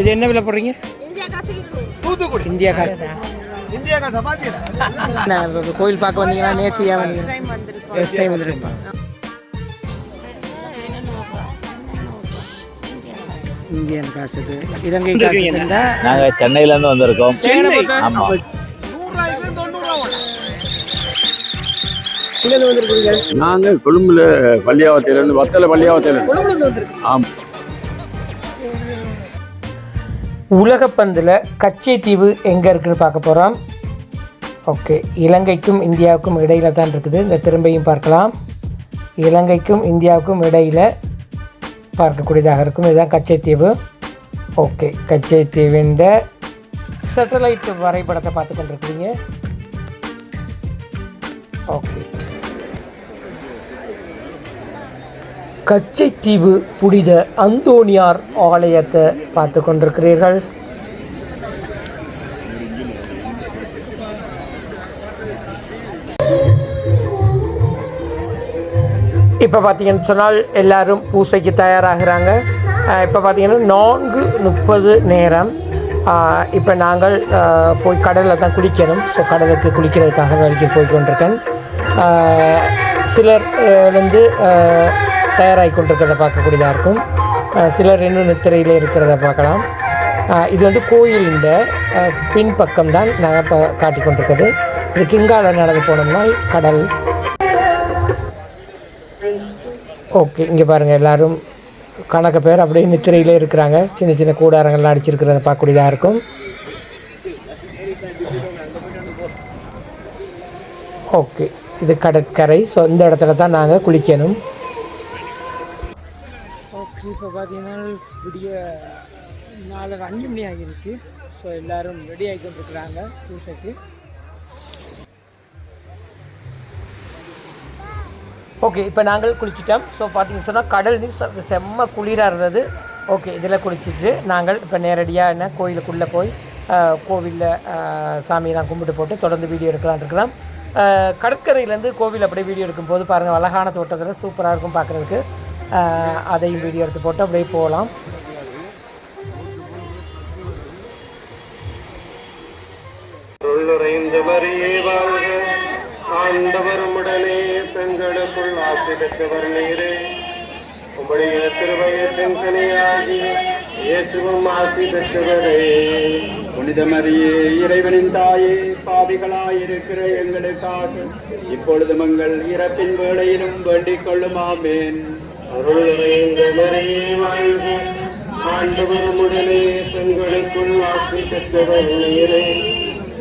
இது என்ன விலை போடுறீங்க? தூத்துக்குடி. இந்தியா காசு. இந்தியா காசை. பாத்தீங்களா கோயில் பார்க்க வந்தீங்களா? நேத்தியா வந்தீங்க ஃபர்ஸ்ட் டைம் வந்துருப்பா இந்தியன் காசு இது. இலங்கை காசு இருந்தா நாங்க சென்னையில இருந்து வந்திருக்கோம். சென்னை? ஆமா. நாங்க கொழும்புல பள்ளியாவத்திலிருந்து வத்தல பள்ளியாவத்திலிருந்து ஆமா. உலகப்பந்தில் கச்சை தீவு எங்கே இருக்குன்னு பார்க்க போகிறோம் ஓகே இலங்கைக்கும் இந்தியாவுக்கும் இடையில் தான் இருக்குது. இந்த திரும்பியும் பார்க்கலாம். இலங்கைக்கும் இந்தியாவுக்கும் இடையில் பார்க்கக்கூடியதாக இருக்கும். இதுதான் கச்சைத்தீவு ஓகே கச்சைத்தீவின் சேட்டலைட் வரைபடத்தை பார்த்து கொண்டிருக்கிறீங்க. ஓகே. கச்சைத்தீவு புனித அந்தோனியார் ஆலயத்தை பார்த்து கொண்டிருக்கிறீர்கள். இப்போ பார்த்தீங்கன்னு சொன்னால் எல்லாரும் பூசைக்கு தயாராகிறாங்க. இப்போ பார்த்தீங்கன்னா நான்கு முப்பது நேரம். இப்போ நாங்கள் போய் கடலில் தான் குளிக்கணும். ஸோ கடலுக்கு குளிக்கிறதுக்காக வேலைக்கு போய் கொண்டிருக்கேன். சிலர் வந்து தயாராகி கொண்டிருக்கிறத பார்க்கக்கூடியதாக இருக்கும் சிலர் இன்னும் நித்திரையில் இருக்கிறத பார்க்கலாம். இது வந்து கோயிலின் பின்பக்கம் தான் நாங்கள் இப்போ காட்டி கொண்டிருக்குது இது கிங்கால நடந்து போனோம்னால் கடல். ஓகே இங்கே பாருங்கள் எல்லோரும். கணக்கு பேர் அப்படியே நித்திரையிலே இருக்கிறாங்க. சின்ன சின்ன கூடாரங்கள்லாம் அடிச்சிருக்கிறத பார்க்கக்கூடியதாக இருக்கும். ஓகே இது கடற்கரை. ஸோ இந்த இடத்துல தான் நாங்கள் குளிக்கணும். இப்போ பார்த்தீங்கன்னா விடிய நாலரை அஞ்சு மணி ஆகிருச்சு. ஸோ எல்லோரும் ரெடி ஆகி கொண்டிருக்கிறாங்க பூசைக்கு ஓகே இப்போ நாங்கள் குளிச்சிட்டோம். ஸோ பார்த்தீங்கன்னு சொன்னால் கடல் நீர் செ- செம்ம குளிராக இருந்தது. ஓகே இதில் குளிச்சிட்டு நாங்கள் இப்போ நேரடியாக என்ன கோயிலுக்குள்ளே போய் கோவிலில் சாமியெல்லாம் கும்பிட்டு போட்டு தொடர்ந்து வீடியோ எடுக்கலாம்னு இருக்கலாம் கடற்கரையிலேருந்து கோவில் அப்படியே வீடியோ எடுக்கும்போது பாருங்கள் அழகான தோட்டத்தில் சூப்பராக இருக்கும் பார்க்குறதுக்கு அதையும் வீடியோ எடுத்து போட்டு அப்படியே போகலாம். உள்ளுரைந்த மரியே வாழ்க. ஆண்டவரும் உடனே பெண்களுக்குள் ஆசி பெற்றவர் நீரே. உம்முடைய திருவயத்தின் கனியாகி இயேசுவும் ஆசி பெற்றவரே. புனிதமரியே இறைவனின் தாயே பாவிகளாயிருக்கிற எங்களுக்காக இப்பொழுது மங்கள் இறப்பின் வேளையிலும் வேண்டிக் கொள்ளும் அருள் நிறைந்த மரியே வாழ்க ஆண்டவரும் உடனே பெண்களுக்குள் ஆசி பெற்றவர் நீரே.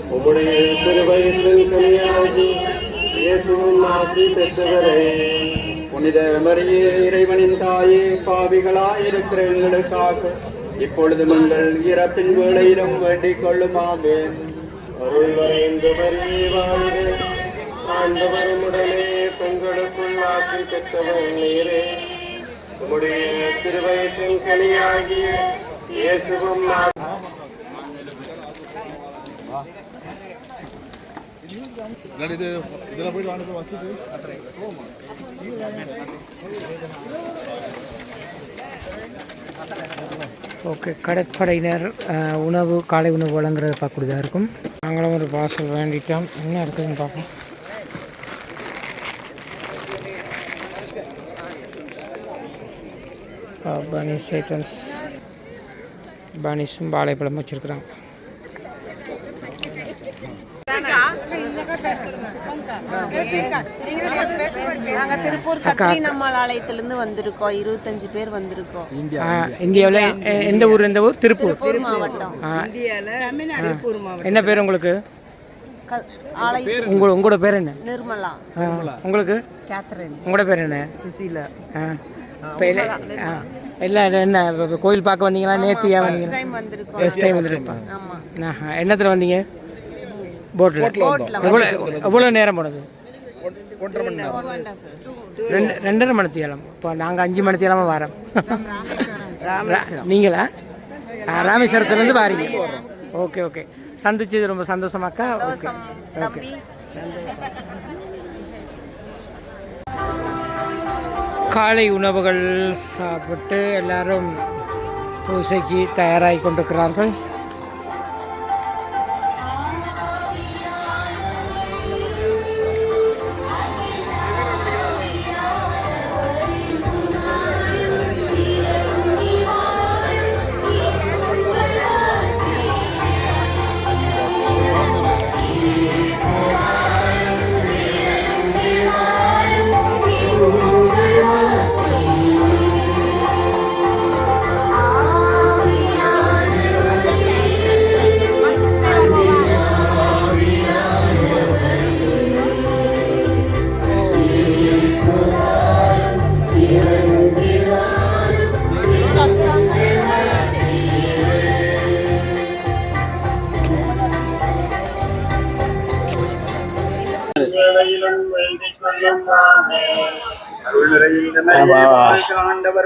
உம்முடைய திருவயத்தின் கனியாகி இயேசுவும் ஆசி பெற்றவரே. புனித மரியே இறைவனின் தாயே பாவிகளாயிருக்கிற எங்களுக்காக இப்பொழுது மங்கள் இறப்பின் வேளையிலும் வேண்டிக் கொள்ளும் ஆமேன் அருள் வரைந்த மரியே வாழ்க ஆண்டவரும் உடனே பெண்களுக்குள் ஆசி பெற்றவர் நீரே. உம்முடைய திருவயத்தின் கனியாகிய இயேசுவும் ஆசி ஓகே கடற்படையினர் உணவு காலை உணவு வழங்குறது பார்க்கக்கூடியதாக இருக்கும். நாங்களும் ஒரு பார்சல் வேண்டிட்டோம் என்ன இருக்குதுன்னு பார்ப்போம். பனிஸ் ஐட்டம்ஸ் பனிஸும் வாழைப்பழம் வச்சுருக்குறாங்க. நாங்க திருப்பூர் கத்திரி நம்மால் ஆலயத்திலிருந்து வந்திருக்கோம். இருபத்தஞ்சு பேர் வந்திருக்கோம். இந்தியாவில் எந்த ஊர் எந்த ஊர்? திருப்பூர். திருப்பூர் மாவட்டம். என்ன பேர் உங்களுக்கு? உங்களோட உங்களோட பேர் என்ன? நிர்மலா. உங்களுக்கு? உங்களோட பேர் என்ன? சுசீலா. இல்லை என்ன கோயில் பார்க்க வந்தீங்களா? நேற்று ஏன் வந்தீங்க டைம் வந்திருக்கோம். First time வந்துருப்பாங்க. என்னத்தில் வந்தீங்க? போட்டில் எவ்வளோ எவ்வளோ நேரம் போனது? ரெண்டு ரெண்டரை மணி தேலம் இப்போ நாங்கள் அஞ்சு மணி தேலமாக வரோம் நீங்களா? ராமேஸ்வரத்துலேருந்து வாரீங்க. Okay okay. சந்திச்சது ரொம்ப சந்தோஷமாக்கா ஓகே தம்பி. காலை உணவுகள் சாப்பிட்டு எல்லாரும் பூசைக்கு தயாராகி கொண்டிருக்கிறார்கள்.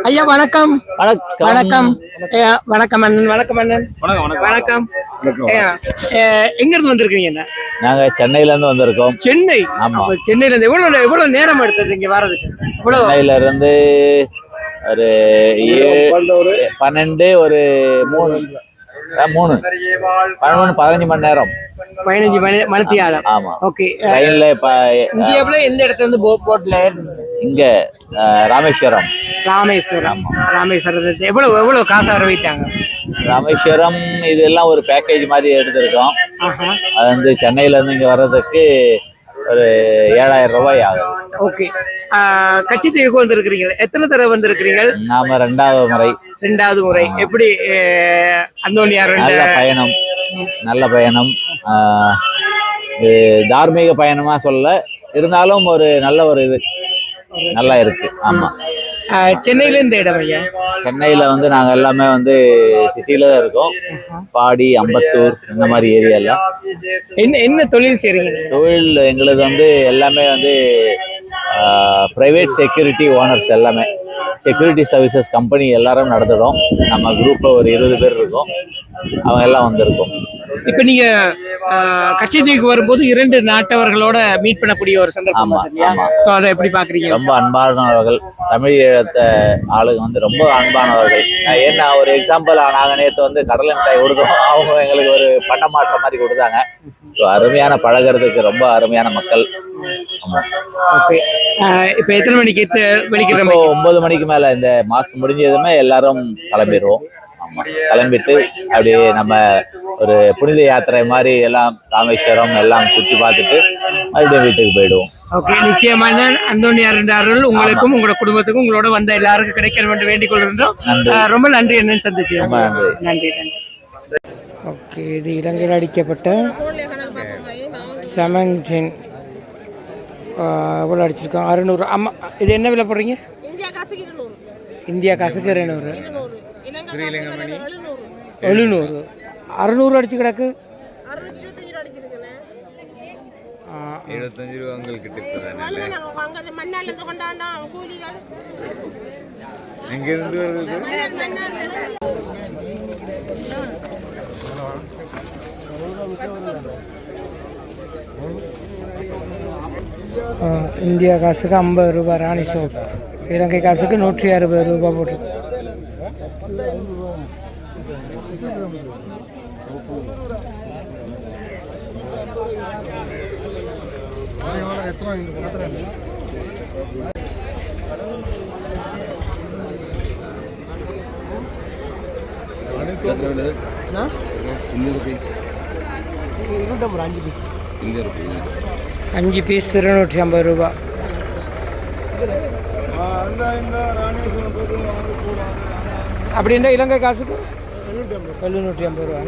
ஐயா வணக்கம். வணக்கம். வணக்கம். வணக்கம் அண்ணன் வணக்கம் அண்ணன். வணக்கம் எங்க இருந்து வந்திருக்கீங்க நாங்க சென்னையில இருந்து வந்திருக்கோம். சென்னை? ஆமா. சென்னையில இருந்து எவ்வளவு எவ்வளவு நேரம் எடுத்தது இங்க வர்றதுக்கு? சென்னையில இருந்து ஒரு ஏழு பன்னெண்டு ஒரு மூணு. மூணு. பன்னெண்டு பதினஞ்சு மணி நேரம். பதினஞ்சு மணி மணித்தியாலம். ஆமா. ஓகே. இப்ப இந்தியாவுல எந்த இடத்துல இருந்து போட் போட்ல இங்க ராமேஸ்வரம். ராமேஸ்வரம். ராமேஸ்வரம் எவ்வளவு எவ்வளவு காசு அறிவித்தாங்க ராமேஸ்வரம் இதெல்லாம் ஒரு பேக்கேஜ் மாதிரி எடுத்திருக்கோம். அது வந்து சென்னையில இருந்து இங்க வர்றதுக்கு ஒரு ஏழாயிரம் ரூபாய் ஆகும் ஓகே. கட்சித்தீவுக்கு வந்திருக்கிறீங்க எத்தனை தடவை வந்திருக்கிறீங்க நாம ரெண்டாவது முறை. ரெண்டாவது முறை. எப்படி அந்தோனியார் நல்ல பயணம். நல்ல பயணம். தார்மீக பயணமா சொல்ல இருந்தாலும் ஒரு நல்ல ஒரு இது. நல்லா இருக்கு. ஆமா. சென்னையில இந்த இடம் ஐயா? சென்னையில வந்து நாங்க எல்லாமே வந்து சிட்டில தான் இருக்கோம். பாடி அம்பத்தூர் இந்த மாதிரி ஏரியால என்ன என்ன தொழில் செய்றீங்க? தொழில் எங்களுது வந்து எல்லாமே வந்து பிரைவேட் செக்யூரிட்டி ஓனர்ஸ் எல்லாமே. செக்யூரிட்டி சர்வீசஸ் கம்பெனி எல்லாரும் நடத்துகிறோம் நம்ம குரூப்ல ஒரு இருபது பேர் இருக்கோம். அவங்க எல்லாம் வந்திருக்கோம். இப்ப நீங்க அஹ், கச்சத்தீவுக்கு வரும்போது இரண்டு நாட்டவர்களோட மீட் பண்ணக்கூடிய ஒரு சந்தர்ப்பம். சோ அதை எப்படி பாக்குறீங்க? ரொம்ப அன்பானவர்கள் தமிழ் ஈழத்த ஆளுங்க வந்து ரொம்ப அன்பானவர்கள் ஏன்னா ஒரு எக்ஸாம்பிள் நாங்கள் நேற்று வந்து கடலை மிட்டாய் கொடுத்தோம். அவங்க எங்களுக்கு ஒரு பண்ட மாற்ற மாதிரி கொடுத்தாங்க. ஸோ அருமையான பழகுறதுக்கு ரொம்ப அருமையான மக்கள். இப்ப எத்தனை மணிக்கு நம்ம ஒன்பது மணிக்கு மேல இந்த மாசம் முடிஞ்சதுமே எல்லாரும் கிளம்பிடுவோம். கிளம்பிட்டு அப்படியே நம்ம ஒரு புனித யாத்திரை மாதிரி எல்லாம் ராமேஸ்வரம் எல்லாம் சுற்றி பார்த்துட்டு மறுபடியும் வீட்டுக்கு போயிடுவோம். ஓகே நிச்சயமான அந்தோனியார் அருள் உங்களுக்கும் உங்களோட குடும்பத்துக்கும் உங்களோட வந்த எல்லாருக்கும் கிடைக்கணும் என்று வேண்டிக் கொள்கின்றோம் ரொம்ப நன்றி என்னன்னு சந்திச்சு. ரொம்ப நன்றி. ஓகே இது இலங்கையில் அடிக்கப்பட்ட செவன்டீன் எவ்வளோ அடிச்சிருக்கோம் அறுநூறு. ஆமாம் இது என்ன விலை போடுறீங்க? இந்தியா காசுக்கு இருநூறு. எழுநூறு. அறுநூறு அடிச்சு கிடக்கு. எழுபத்தஞ்சு ரூபா உங்களுக்கு கொண்டாண்டா கூலிகள். எங்கேருந்து வருது? ஆ, இந்தியா காசுக்கு ஐம்பது ரூபாய் ராணி சோப். இலங்கை காசுக்கு நூற்றி அறுபது ரூபாய் போட்டு. அஞ்சு பீஸ். இருநூற்றி ஐம்பது ரூபா அப்படின்னா இலங்கை காசுக்கு? எழுநூற்றி ஐம்பது ரூபா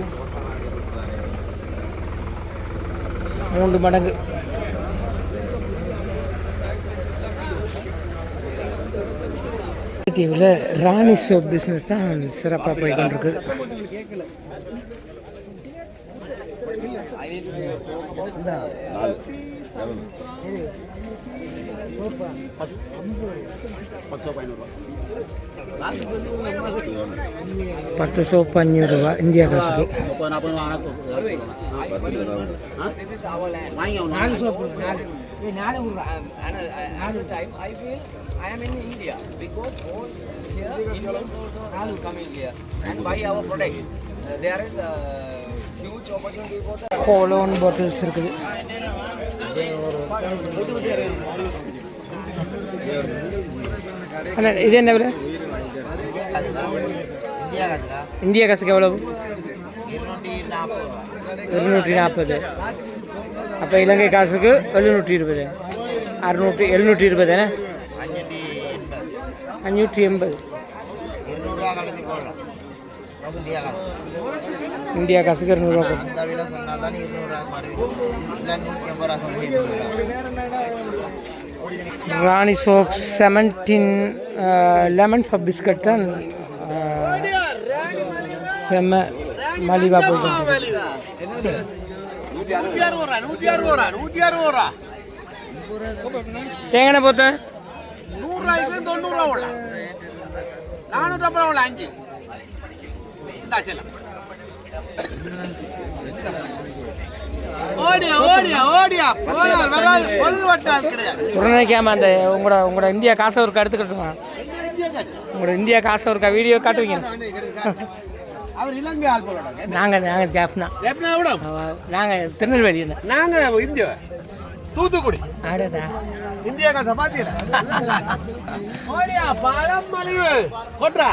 மூன்று மடங்கு. தீவில் ராணி சோப் பிஸ்னஸ் தான் சிறப்பாக போய் கொண்டிருக்கு பத்து சோப்பு அஞ்சூறு ரூபா இந்தியா காசுக்கு நாலு சோப்பு நாலு Another time, I feel I am in India because all here Indians also coming here and buy our products. Uh, there is a cologne bottles இருக்குது. அண்ணா இது என்ன விலை? இந்தியா காசுக்கு எவ்வளவு? இருநூற்றி நாற்பது. அப்போ இலங்கை காசுக்கு எழுநூற்றி இருபது. அறுநூற்றி எழுநூற்றி இருபது என்ன? அஞ்சூற்றி எண்பது. இந்தியா காசுக்கு இருநூறுவா போட்டு Rani soap seventeen lemon puff biscuit தான் அஹ், செம்ம மலிவா போட்டு நூற்றி அறுபது ரூபா நூற்றி அறுபது ரூபா நூற்றி அறுபது ரூபா. தேங்காய் போத்த நூறுரூவாய்க்கு தொண்ணூறுரூவா உள்ள. நானூற்றம்பது உள்ள அஞ்சு. இந்தா உடனேக்காம அந்த உங்களோட உங்களோட இந்தியா காசை ஒருக்கா எடுத்துக்கிட்டுமா? உங்களோட இந்தியா காசை ஒருக்கா வீடியோ காட்டுவீங்க. அவர் இலங்கை ஆள் போகிறாங்க நாங்கள் நாங்கள் ஜாஃப்னா. எப்படின்னா விட நாங்கள் திருநெல்வேலி நாங்க இந்தியா. தூத்துக்குடி. ஆடுதா இந்தியா காசை பாத்தீங்களா பழம் மலிவு. கொட்றா.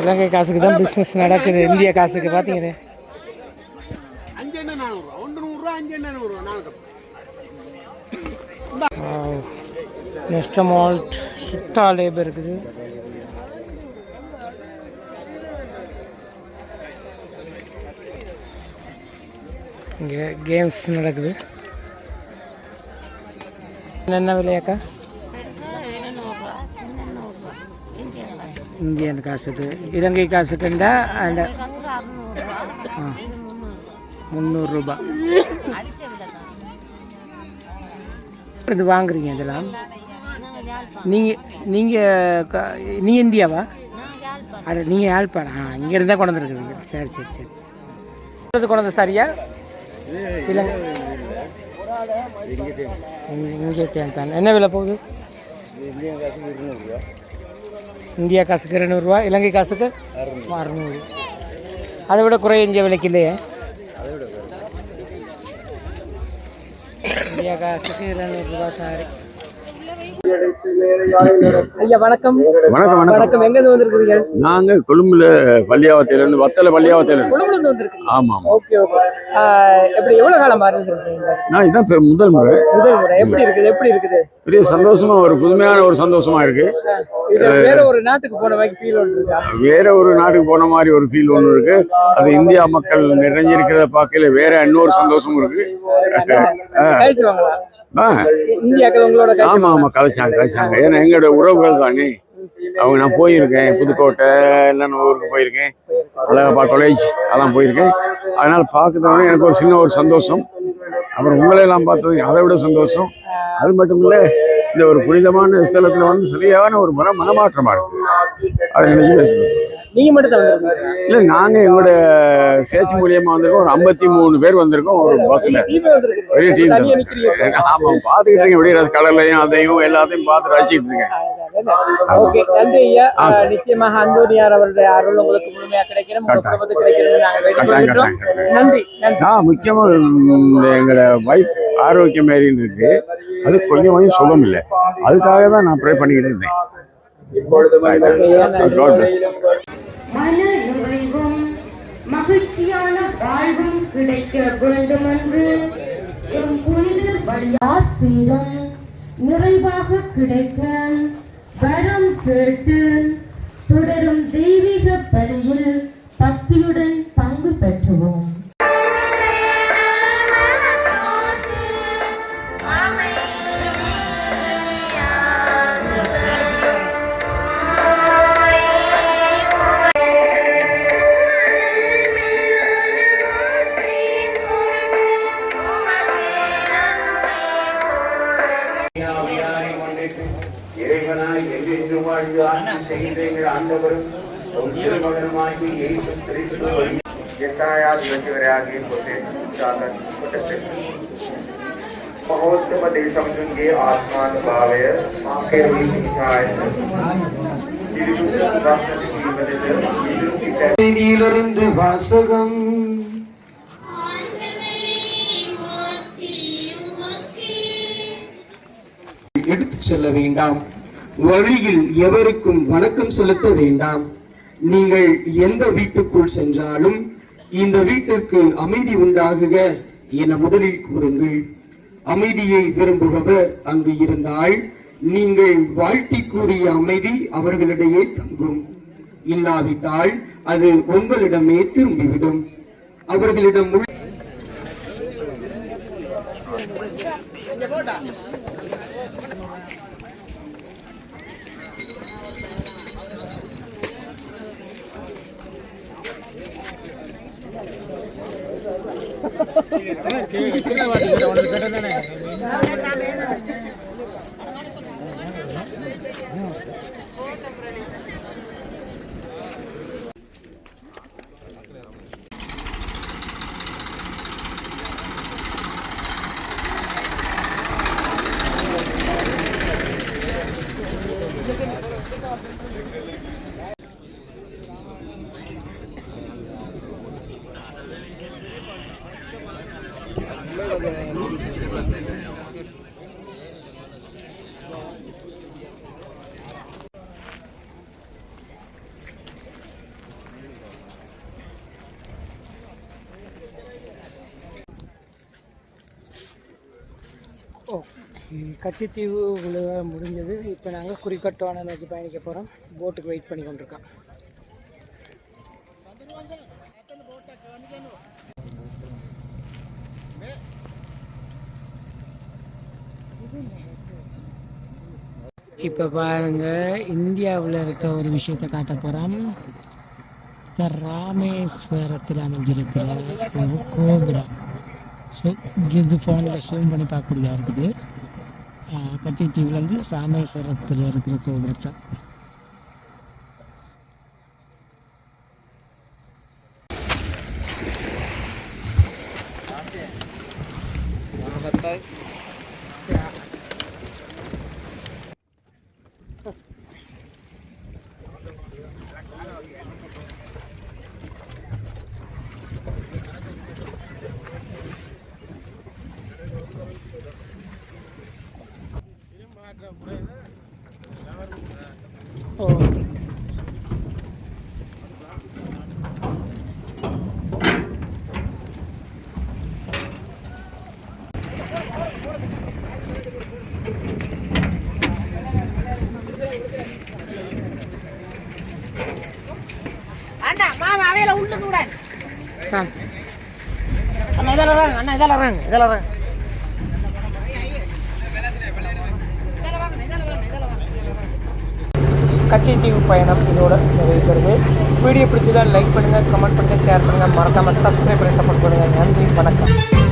இலங்கை காசுக்கு தான் பிஸ்னஸ் நடக்குது. இந்திய காசுக்கு பார்த்தீங்களே நெஸ்டமால்ட் சுத்தா லேபர் இருக்குது. இங்கே கேம்ஸ் நடக்குது. என்ன விலையாக்கா? இந்தியன் காசுக்கு இலங்கை காசுக்குண்டா அந்த முந்நூறுரூபா இது வாங்குறீங்க இதெல்லாம்? நீங்கள் நீங்கள் நீ இந்தியாவா? அட நீங்கள் யாழ்ப்பாணம். ஆ இங்கே இருந்தால் கொண்டு வந்துருக்குறீங்க சரி சரி சரி. இது கொண்டு சரியா? இல்லைங்க இங்கே தேன் தான். என்ன விலை போகுது? இந்தியா காசுக்கு இருநூறுவா இலங்கை காசுக்கு அறுநூறு. அதை விட குறைஞ்ச விலைக்கு இல்லையே? இந்தியா காசுக்கு இருநூறுபா சாரி ஐயா வணக்கம். வணக்கம் வணக்கம். வணக்கம். எங்கேருந்து வந்திருக்கிறீங்க? நாங்க கொழும்புல பள்ளியாவத்திலிருந்து வத்தல பள்ளியாவத்திலிருந்து. கொழும்புலேருந்து வந்திருக்கீங்க ஆமா ஆமா ஓகே ஓகே. எப்படி எவ்வளோ காலமாக இருந்திருக்கீங்க நான் இதான் முதல் முறை. முதல் முறை. எப்படி இருக்குது? எப்படி இருக்குது? பெரிய சந்தோஷமா ஒரு புதுமையான ஒரு சந்தோஷமா இருக்கு. வேற ஒரு நாட்டுக்கு போன மாதிரி ஃபீல் ஒன்று இருக்கா? வேற ஒரு நாட்டுக்கு போன மாதிரி ஒரு ஃபீல் ஒன்று இருக்கு. அது இந்தியா மக்கள் நிறைஞ்சிருக்கிறத பார்க்கல வேற இன்னொரு சந்தோஷமும் இருக்கு. ஆமா ஆமா கதைச்சாங்க கதைச்சாங்க ஏன்னா எங்களோட உறவுகள் தானே. அவங்க நான் போயிருக்கேன் புதுக்கோட்டை எல்லாம் ஊருக்கு போயிருக்கேன். அழகப்பா காலேஜ் அதெல்லாம் போயிருக்கேன். அதனால பார்க்கறதுனால எனக்கு ஒரு சின்ன ஒரு சந்தோஷம். அப்புறம் உங்களை எல்லாம் பார்த்தது அதை விட சந்தோஷம். அது மட்டும் இல்ல இந்த ஒரு புனிதமான ஸ்தலத்துல வந்து சரியான ஒரு மன மனமாற்றமா இருக்கு. அதை நினைச்சு பேசுறேன் நீங்க மட்டும் இல்ல நாங்க எங்களோட சேர்ச்சி மூலியமா வந்திருக்கோம். ஒரு ஐம்பத்தி மூணு பேர் வந்திருக்கோம் ஒரு வந்திருக்கீங்க. பெரிய டீம் தனியா நிக்கிறீங்க. ஆமா பாத்துக்கிட்டு இருக்கேன் விடிய கடலையும் அதையும் எல்லாத்தையும் பார்த்து ரசிச்சிட்டு இருக்கேன். ஓகே நன்றி ஐயா. நிச்சயமாக அந்தோனியார் அவருடைய அருள் உங்களுக்கு முழுமையா கிடைக்கணும் உங்க குடும்பத்துக்கு கிடைக்கணும் நாங்க நன்றி நன்றி. நான் முக்கியமா இந்த எங்களோட வைஃப் ஆரோக்கியம் மாரின்னு இருக்கு. அது கொஞ்சம் கொஞ்சம் சுகம் இல்லை அதுக்காக தான் நான் ப்ரே பண்ணிக்கிட்டு இருந்தேன். மகிழ்ச்சியான வாழ்வும் கிடைக்க வேண்டுமென்று எம் புனித வழியாசீரம் நிறைவாக கிடைக்க வரம் கேட்டு ಮಹೋತ್ಸವೇ ಆತ್ಮಾನ್ ಭಾವಯ நீலிருந்து வாசகம் எடுத்து செல்ல வேண்டாம் வழியில் எவருக்கும் வணக்கம் செலுத்த வேண்டாம். நீங்கள் எந்த வீட்டுக்குள் சென்றாலும் இந்த வீட்டிற்கு அமைதி உண்டாகுக என முதலில் கூறுங்கள். அமைதியை விரும்புபவர் அங்கு இருந்தால் நீங்கள் வாழ்த்தி கூறிய அமைதி அவர்களிடையே தங்கும். இல்லாவிட்டால் அது உங்களிடமே திரும்பிவிடும். அவர்களிடம் உள்ள ஓகே கச்சித்தீவு உழுவ முடிஞ்சது. இப்போ நாங்கள் குறிக்கட்டோனை நோக்கி பயணிக்க போகிறோம் போட்டுக்கு வெயிட் பண்ணி கொண்டிருக்கோம். இப்போ பாருங்க இந்தியாவில் இருக்க ஒரு விஷயத்தை காட்ட போகிறோம் இந்த ராமேஸ்வரத்தில் அமைஞ்சிருக்கிற ஒரு கோபுரம். இங்கேருந்து ஃபோனில் ஜூம் பண்ணி பார்க்கக்கூடியதாக இருக்குது. கச்சித்தீவுலேருந்து ராமேஸ்வரத்தில் இருக்கிற கோபுரத்தை ஓ அண்ணா மாமா அவையில உள்ளுக்கு விட ஆ அண்ணா இதெல்லாம் வராங்க அண்ணா இதெல்லாம் வராங்க இதெல்லாம் வராங்க கச்சித்தீவு பயணம் இதோட நிறைவு பெறுது வீடியோ பிடிச்சதா லைக் பண்ணுங்கள் கமெண்ட் பண்ணுங்கள் ஷேர் பண்ணுங்கள் மறக்காமல் சப்ஸ்கிரைப் பண்ணி சப்போர்ட் பண்ணுங்கள் நன்றி வணக்கம்.